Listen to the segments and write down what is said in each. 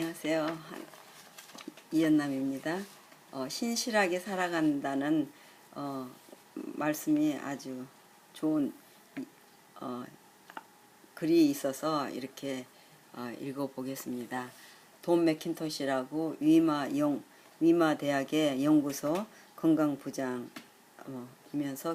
안녕하세요. 한- 이연남입니다. 어, 신실하게 살아간다는 어, 말씀이 아주 좋은 이- 어, 글이 있어서 이렇게 어, 읽어보겠습니다. 돈 맥킨토시라고 위마 영 위마 대학의 연구소 건강부장이면서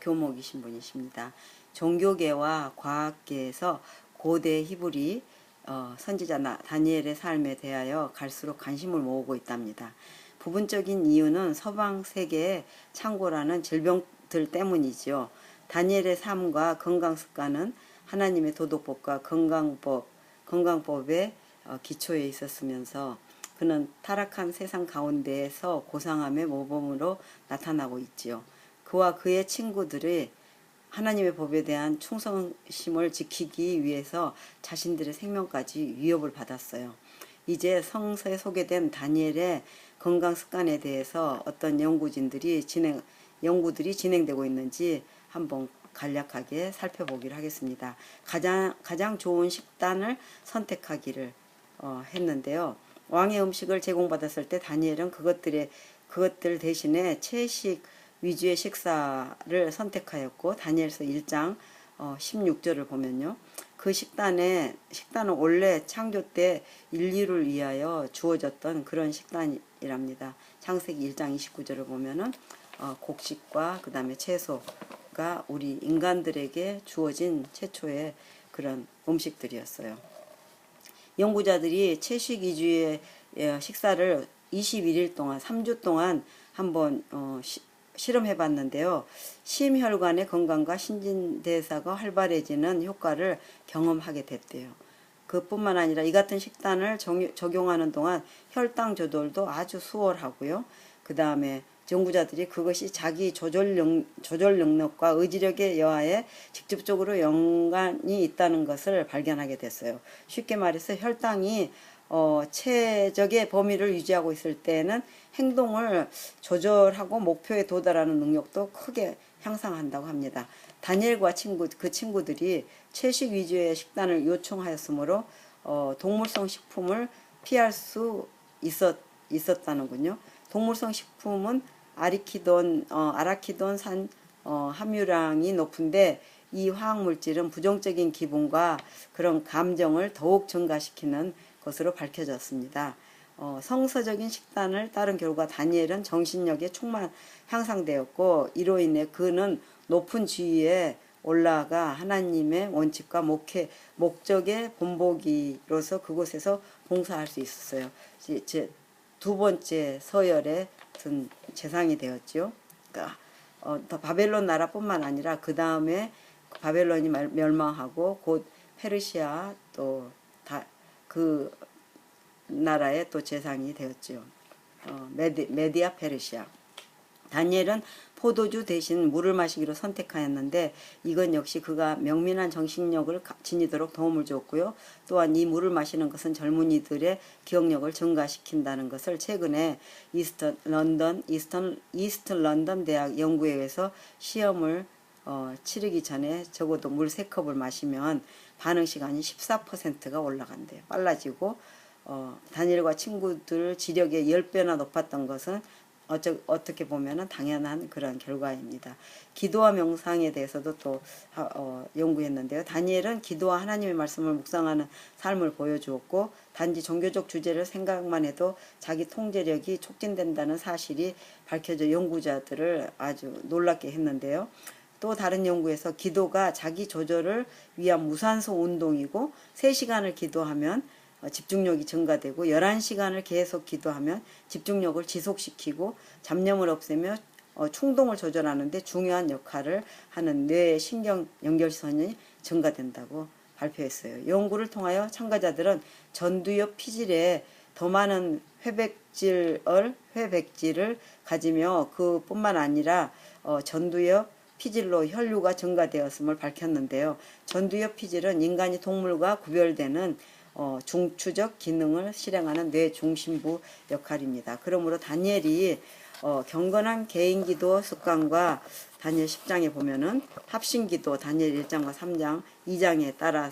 교목이신 분이십니다. 종교계와 과학계에서 고대 히브리 어, 선지자 나- 다니엘의 삶에 대하여 갈수록 관심을 모으고 있답니다. 부분적인 이유는 서방 세계의 창고라는 질병들 때문이지요. 다니엘의 삶과 건강 습관은 하나님의 도덕법과 건강법, 건강법의 어, 기초에 있었으면서 그는 타락한 세상 가운데에서 고상함의 모범으로 나타나고 있지요. 그와 그의 친구들이 하나님의 법에 대한 충성심을 지키기 위해서 자신들의 생명까지 위협을 받았어요. 이제 성서에 소개된 다니엘의 건강 습관에 대해서 어떤 연구진들이 진행 연구들이 진행되고 있는지 한번 간략하게 살펴보기로 하겠습니다. 가장 가장 좋은 식단을 선택하기를 어, 했는데요. 왕의 음식을 제공받았을 때 다니엘은 그것들의 그것들 대신에 채식 위주의 식사를 선택하였고 다니엘서 1장 어, 16절을 보면요. 그 식단에 식단은 원래 창조 때 인류를 위하여 주어졌던 그런 식단이랍니다. 창세기 1장 29절을 보면은 어, 곡식과 그 다음에 채소가 우리 인간들에게 주어진 최초의 그런 음식들이었어요. 연구자들이 채식 위주의 예, 식사를 21일 동안 3주 동안 한번 어, 시, 실험해 봤는데요. 심혈관의 건강과 신진대사가 활발해지는 효과를 경험하게 됐대요. 그뿐만 아니라 이 같은 식단을 정- 적용하는 동안 혈당 조절도 아주 수월하고요. 그 다음에 연구자들이 그것이 자기 조절, 능, 조절 능력과 의지력에 여하에 직접적으로 연관이 있다는 것을 발견하게 됐어요. 쉽게 말해서 혈당이 어, 최적의 범위를 유지하고 있을 때는 행동을 조절하고 목표에 도달하는 능력도 크게 향상한다고 합니다. 다니엘과 친구 그 친구들이 채식 위주의 식단을 요청하였으므로 어, 동물성 식품을 피할 수 있었 있었다는군요. 동물성 식품은 아리키돈 어, 아라키돈 산 어, 함유량이 높은데 이 화학 물질은 부정적인 기분과 그런 감정을 더욱 증가시키는 것으로 밝혀졌습니다. 어, 성서적인 식단을 따른 결과 다니엘은 정신력에 충만 향상되었고 이로 인해 그는 높은 지위에 올라가 하나님의 원칙과 목회 목적의 본보기로서 그곳에서 봉사할 수 있었어요. 제 두 번째 서열에 든 재상이 되었죠. 그러니까 어, 더 바벨론 나라뿐만 아니라 그 다음에 바벨론이 말- 멸망하고 곧 페르시아 또다 그 나라의 또 재상이 되었지요. 어, 메디, 메디아 페르시아. 다니엘은 포도주 대신 물을 마시기로 선택하였는데 이건 역시 그가 명민한 정신력을 가- 지니도록 도움을 줬고요. 또한 이 물을 마시는 것은 젊은이들의 기억력을 증가시킨다는 것을 최근에 이스턴 런던 이스턴 이스트 런던 대학 연구회에서 시험을 어, 치르기 전에 적어도 물세 컵을 마시면 반응 시간이 14%가 올라간대요. 빨라지고 어, 다니엘과 친구들 지력의 10배나 높았던 것은 어쩌, 어떻게 보면 은 당연한 그런 결과입니다. 기도와 명상에 대해서도 또 하- 어, 연구했는데요. 다니엘은 기도와 하나님의 말씀을 묵상하는 삶을 보여주었고 단지 종교적 주제를 생각만 해도 자기 통제력이 촉진된다는 사실이 밝혀져 연구자들을 아주 놀랍게 했는데요. 또 다른 연구에서 기도가 자기 조절을 위한 무산소 운동이고 3시간을 기도하면 어, 집중력이 증가되고 11시간을 계속 기도하면 집중력을 지속시키고 잡념을 없애며 어, 충동을 조절하는데 중요한 역할을 하는 뇌의 신경 연결선이 증가된다고 발표했어요. 연구를 통하여 참가자들은 전두엽 피질에 더 많은 회백질을 회백질을 가지며 그뿐만 아니라 어, 전두엽 피질로 혈류가 증가되었음을 밝혔는데요. 전두엽 피질은 인간이 동물과 구별되는 어, 중추적 기능을 실행하는 뇌 중심부 역할입니다. 그러므로 다니엘이 어, 경건한 개인 기도 습관과 다니엘 10장에 보면은 합심 기도 다니엘 1장과 3장, 2장에 따라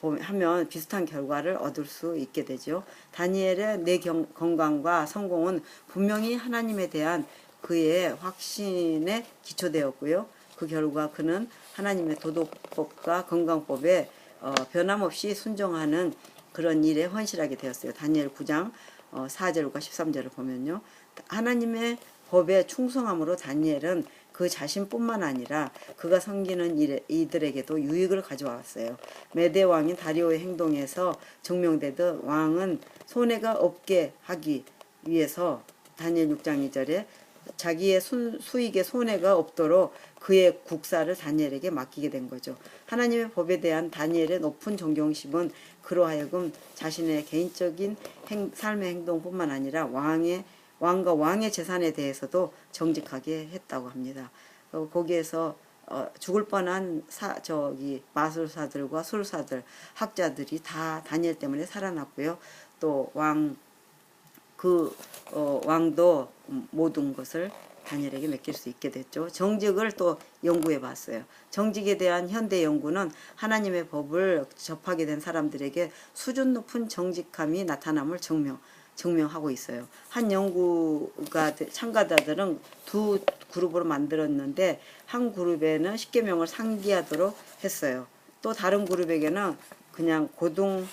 보- 하면 비슷한 결과를 얻을 수 있게 되죠. 다니엘의 내 경- 건강과 성공은 분명히 하나님에 대한 그의 확신에 기초되었고요. 그 결과 그는 하나님의 도덕법과 건강법에 어, 변함없이 순종하는 그런 일에 헌신하게 되었어요. 다니엘 9장 어, 4절과 13절을 보면요. 하나님의 법에 충성함으로 다니엘은 그 자신뿐만 아니라 그가 섬기는 일- 이들에게도 유익을 가져왔어요. 메대 왕인 다리오의 행동에서 증명되듯 왕은 손해가 없게 하기 위해서 다니엘 6장 2절에 자기의 순- 수익에 손해가 없도록 그의 국사를 다니엘에게 맡기게 된 거죠. 하나님의 법에 대한 다니엘의 높은 존경심은 그로 하여금 자신의 개인적인 행- 삶의 행동뿐만 아니라 왕의 왕과 왕의 재산에 대해서도 정직하게 했다고 합니다. 어, 거기에서 어, 죽을 뻔한 사, 저기 마술사들과 술사들, 학자들이 다 다니엘 때문에 살아났고요. 또 왕 그 어, 왕도 모든 것을 다니엘에게 맡길 수 있게 됐죠. 정직을 또 연구해 봤어요. 정직에 대한 현대 연구는 하나님의 법을 접하게 된 사람들에게 수준 높은 정직함이 나타남을 증명 증명하고 있어요. 한 연구가 참가자들은 두 그룹으로 만들었는데 한 그룹에는 십계명을 상기하도록 했어요. 또 다른 그룹에게는 그냥 고등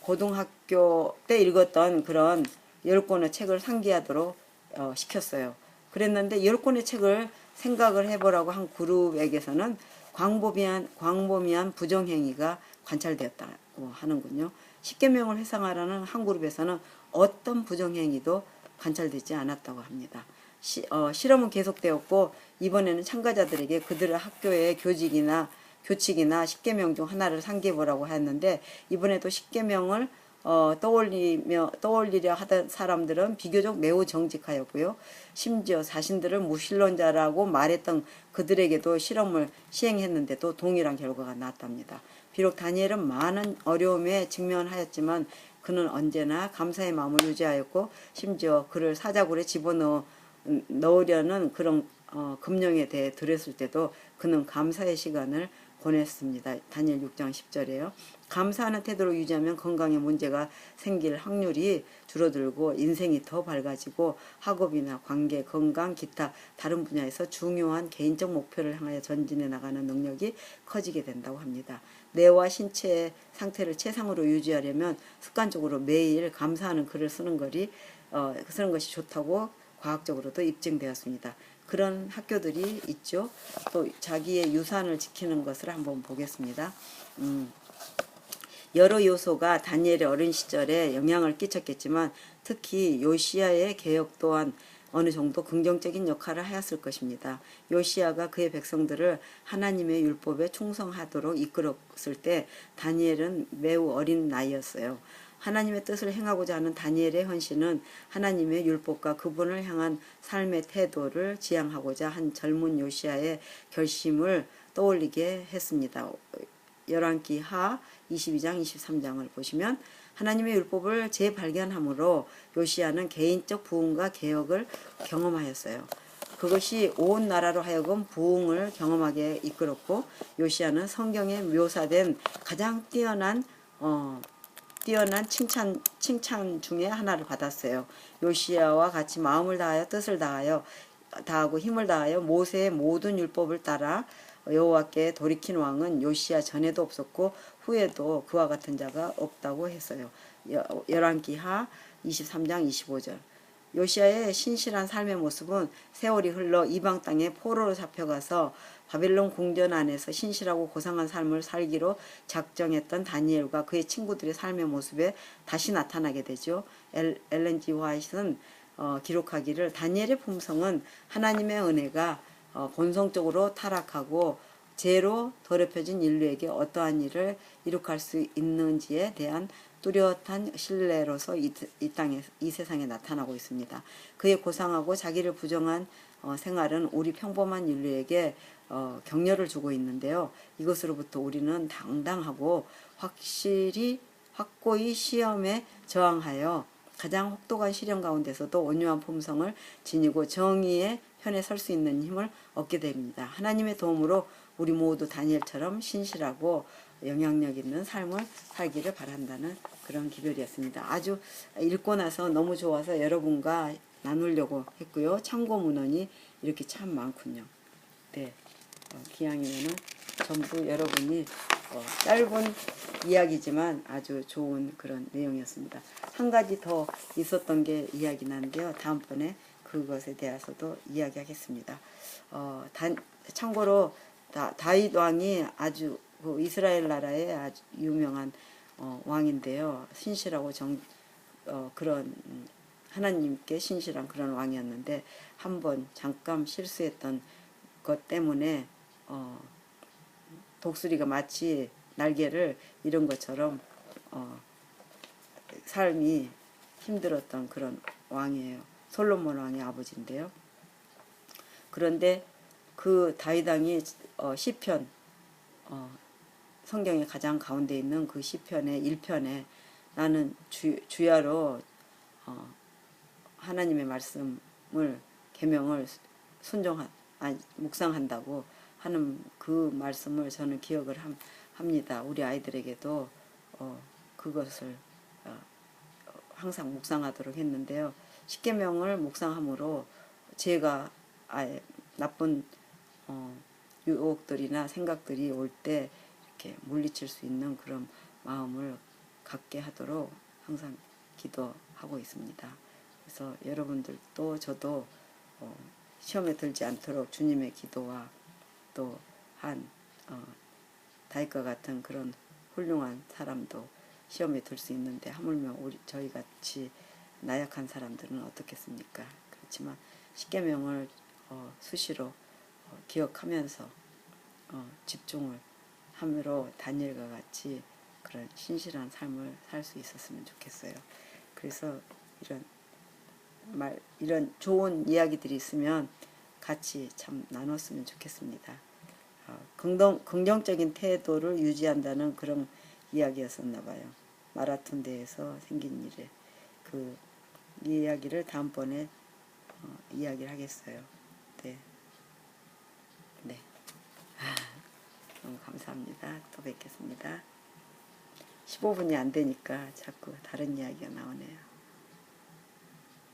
고등학교 때 읽었던 그런 열 권의 책을 상기하도록 어, 시켰어요. 그랬는데 열 권의 책을 생각을 해보라고 한 그룹에게서는 광범위한 광범위한 부정행위가 관찰되었다고 하는군요. 십계명을 회상하라는 한 그룹에서는 어떤 부정행위도 관찰되지 않았다고 합니다. 시, 어, 실험은 계속되었고 이번에는 참가자들에게 그들의 학교의 교직이나 교칙이나 십계명 중 하나를 상기해보라고 하였는데 이번에도 십계명을 어, 떠올리며 떠올리려 하던 사람들은 비교적 매우 정직하였고요. 심지어 자신들을 무신론자라고 말했던 그들에게도 실험을 시행했는데도 동일한 결과가 나왔답니다. 비록 다니엘은 많은 어려움에 직면하였지만 그는 언제나 감사의 마음을 유지하였고 심지어 그를 사자굴에 집어넣어 넣으려는 그런 어, 금령에 대해 들었을 때도 그는 감사의 시간을 보냈습니다. 다니엘 6장 10절에요. 감사하는 태도를 유지하면 건강에 문제가 생길 확률이 줄어들고 인생이 더 밝아지고 학업이나 관계, 건강, 기타 다른 분야에서 중요한 개인적 목표를 향하여 전진해 나가는 능력이 커지게 된다고 합니다. 뇌와 신체의 상태를 최상으로 유지하려면 습관적으로 매일 감사하는 글을 쓰는 것이 어, 쓰는 것이 좋다고 과학적으로도 입증되었습니다. 그런 학교들이 있죠. 또 자기의 유산을 지키는 것을 한번 보겠습니다. 음, 여러 요소가 다니엘의 어린 시절에 영향을 끼쳤겠지만 특히 요시야의 개혁 또한 어느 정도 긍정적인 역할을 하였을 것입니다. 요시야가 그의 백성들을 하나님의 율법에 충성하도록 이끌었을 때 다니엘은 매우 어린 나이였어요. 하나님의 뜻을 행하고자 하는 다니엘의 헌신은 하나님의 율법과 그분을 향한 삶의 태도를 지향하고자 한 젊은 요시아의 결심을 떠올리게 했습니다. 열왕기 하 22장 23장을 보시면 하나님의 율법을 재발견함으로 요시아는 개인적 부흥과 개혁을 경험하였어요. 그것이 온 나라로 하여금 부흥을 경험하게 이끌었고 요시아는 성경에 묘사된 가장 뛰어난 어, 뛰어난 칭찬 칭찬 중에 하나를 받았어요. 요시아와 같이 마음을 다하여 뜻을 다하여 다하고 힘을 다하여 모세의 모든 율법을 따라 여호와께 돌이킨 왕은 요시아 전에도 없었고 후에도 그와 같은 자가 없다고 했어요. 여- 열왕기하 23장 25절. 요시아의 신실한 삶의 모습은 세월이 흘러 이방 땅에 포로로 잡혀가서 바벨론 궁전 안에서 신실하고 고상한 삶을 살기로 작정했던 다니엘과 그의 친구들의 삶의 모습에 다시 나타나게 되죠. 엘, 엘렌 지 화이트는 어, 기록하기를 다니엘의 품성은 하나님의 은혜가 어, 본성적으로 타락하고 죄로 더럽혀진 인류에게 어떠한 일을 이룩할 수 있는지에 대한 뚜렷한 신뢰로서 이, 이 땅에 이 세상에 나타나고 있습니다. 그의 고상하고 자기를 부정한 어, 생활은 우리 평범한 인류에게 어, 격려를 주고 있는데요. 이것으로부터 우리는 당당하고 확실히 확고히 시험에 저항하여 가장 혹독한 시련 가운데서도 온유한 품성을 지니고 정의의 편에 설 수 있는 힘을 얻게 됩니다. 하나님의 도움으로 우리 모두 다니엘처럼 신실하고 영향력 있는 삶을 살기를 바란다는 그런 기별이었습니다. 아주 읽고 나서 너무 좋아서 여러분과 나누려고 했고요. 참고 문헌이 이렇게 참 많군요. 네, 어, 기왕이면은 전부 여러분이 어, 짧은 이야기지만 아주 좋은 그런 내용이었습니다. 한 가지 더 있었던 게 이야기 나는데요. 다음번에 그것에 대해서도 이야기하겠습니다. 어, 단, 참고로 다, 다윗 왕이 아주 그 이스라엘 나라의 아주 유명한 어, 왕인데요. 신실하고 정 어, 그런 음, 하나님께 신실한 그런 왕이었는데 한번 잠깐 실수했던 것 때문에 어, 독수리가 마치 날개를 잃은 것처럼 어, 삶이 힘들었던 그런 왕이에요. 솔로몬 왕의 아버지인데요. 그런데 그 다윗 왕이 어, 시편 어, 성경의 가장 가운데 있는 그 시편의 1편에 나는 주, 주야로 어, 하나님의 말씀을 계명을 순종한 아니, 묵상한다고 하는 그 말씀을 저는 기억을 함, 합니다. 우리 아이들에게도 어, 그것을 어, 항상 묵상하도록 했는데요. 십계명을 묵상함으로 제가 아예 나쁜 어, 유혹들이나 생각들이 올 때 이렇게 물리칠 수 있는 그런 마음을 갖게 하도록 항상 기도하고 있습니다. 그래서 여러분들도 저도 어, 시험에 들지 않도록 주님의 기도와 또한 어, 다윗과 같은 그런 훌륭한 사람도 시험에 들 수 있는데 하물며 우리 저희 같이 나약한 사람들은 어떻겠습니까? 그렇지만 십계명을 어, 수시로 어, 기억하면서 어, 집중을 함으로 다니엘과 같이 그런 신실한 삶을 살 수 있었으면 좋겠어요. 그래서 이런 말 이런 좋은 이야기들이 있으면 같이 참 나눴으면 좋겠습니다. 어, 긍정 긍정적인 태도를 유지한다는 그런 이야기였었나 봐요. 마라톤 대회에서 생긴 일에 그 이야기를 다음번에 어, 이야기를 하겠어요. 네. 네. 아, 너무 감사합니다. 또 뵙겠습니다. 15분이 안 되니까 자꾸 다른 이야기가 나오네요.